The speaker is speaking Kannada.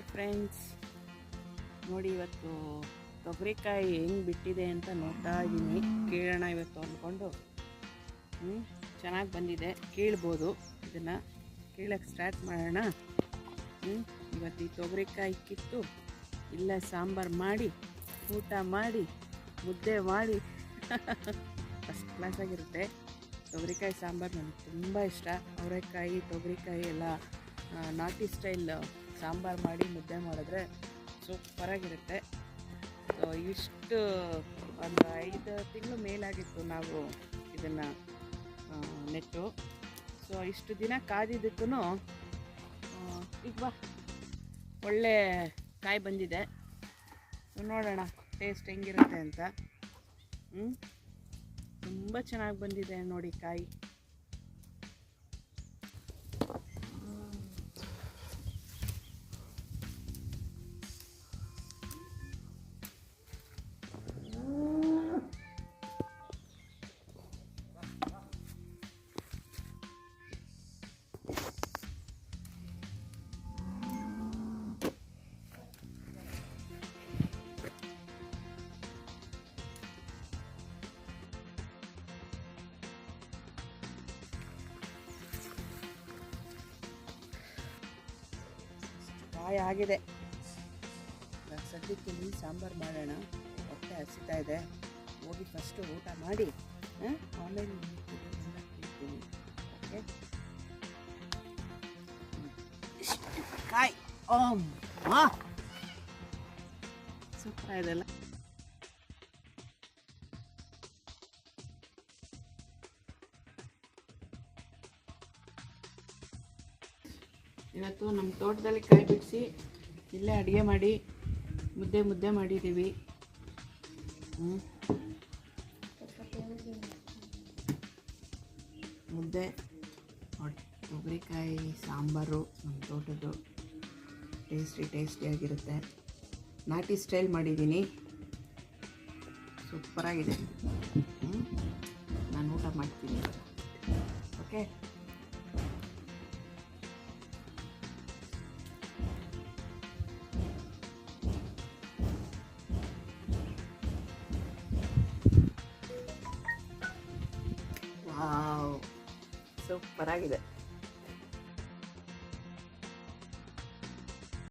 ಫ್ರೆಂಡ್ಸ್ ನೋಡಿ, ಇವತ್ತು ತೊಗರಿಕಾಯಿ ಹೆಂಗೆ ಬಿಟ್ಟಿದೆ ಅಂತ ನೋಡ್ತಾ ಇದ್ದೀನಿ ಕೀಳೋಣ ಇವತ್ತು ಅಂದ್ಕೊಂಡು. ಹ್ಞೂ ಚೆನ್ನಾಗಿ ಬಂದಿದೆ. ಕೀಳ್ಬೋದು. ಇದನ್ನು ಕೀಳಕ್ಕೆ ಸ್ಟಾರ್ಟ್ ಮಾಡೋಣ. ಹ್ಞೂ ಇವತ್ತು ಈ ತೊಗರಿಕಾಯಿ ಕಿತ್ತು, ಇಲ್ಲ ಸಾಂಬಾರು ಮಾಡಿ, ಊಟ ಮಾಡಿ, ಮುದ್ದೆ ಮಾಡಿ. ಫಸ್ಟ್ ಕ್ಲಾಸಾಗಿರುತ್ತೆ ತೊಗರಿಕಾಯಿ ಸಾಂಬಾರು ನನಗೆ ತುಂಬ ಇಷ್ಟ. ಅವರೆಕಾಯಿ, ತೊಗರಿಕಾಯಿ ಎಲ್ಲ ನಾಟಿ ಸ್ಟೈಲ್ ಸಾಂಬಾರು ಮಾಡಿ ಮುದ್ದೆ ಮಾಡಿದ್ರೆ ಸೂಪರಾಗಿರುತ್ತೆ. ಸೊ ಇಷ್ಟು ಒಂದು ಐದು ತಿಂಗಳು ಮೇಲಾಗಿತ್ತು ನಾವು ಇದನ್ನು ನೆಟ್ಟು. ಸೊ ಇಷ್ಟು ದಿನ ಕಾದಿದ್ದಕ್ಕೂ ಈಗ ಬಾ. ಒಳ್ಳೆ ಕಾಯಿ ಬಂದಿದೆ. ನೋಡೋಣ ಟೇಸ್ಟ್ ಹೆಂಗಿರುತ್ತೆ ಅಂತ. ತುಂಬ ಚೆನ್ನಾಗಿ ಬಂದಿದೆ ನೋಡಿ ಕಾಯಿ. ಕಾಯಿ ಆಗಿದೆ. ಸದ್ಯಕ್ಕೆ ಇಲ್ಲಿ ಸಾಂಬಾರು ಮಾಡೋಣ. ಹೊಟ್ಟೆ ಹಸಿತಾ ಇದೆ. ಹೋಗಿ ಫಸ್ಟು ಊಟ ಮಾಡಿ ಆಮೇಲೆ ಹೇಳ್ತೀನಿ. ಓಕೆ ಕಾಯಿ. ಓಂ. ಮಾ. ಸೂಪರ್ ಇದೆಲ್ಲ ಇವತ್ತು ನಮ್ಮ ತೋಟದಲ್ಲಿ ಕಾಯಿ ಬಿಡಿಸಿ ಇಲ್ಲೇ ಅಡುಗೆ ಮಾಡಿ, ಮುದ್ದೆ ಮುದ್ದೆ ಮಾಡಿದ್ದೀವಿ. ಮುದ್ದೆ ತೊಗರಿಕಾಯಿ ಸಾಂಬಾರು ನಮ್ಮ ತೋಟದ್ದು. ಟೇಸ್ಟಿ ಟೇಸ್ಟಿಯಾಗಿರುತ್ತೆ ನಾಟಿ ಸ್ಟೈಲ್ ಮಾಡಿದ್ದೀನಿ. ಸೂಪರಾಗಿದೆ. ನಾನು ಊಟ ಮಾಡ್ತೀನಿ. Okay wow ಸೂಪರಾಗಿದೆ